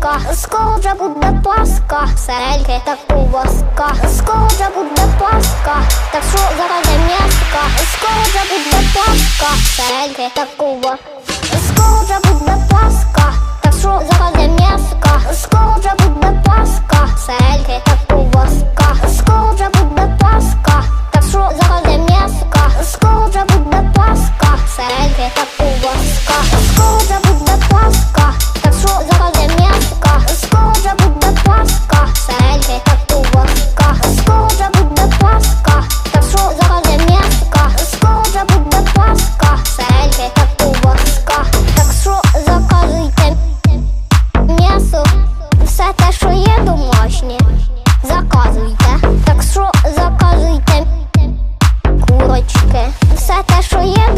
ковбаска, скоро вже буде паска, сереньки та ковбаска, скоро вже буде паска, так що заради м'яска, скоро вже буде паска, сереньки та ковбаска, скоро вже буде паска, те, що є.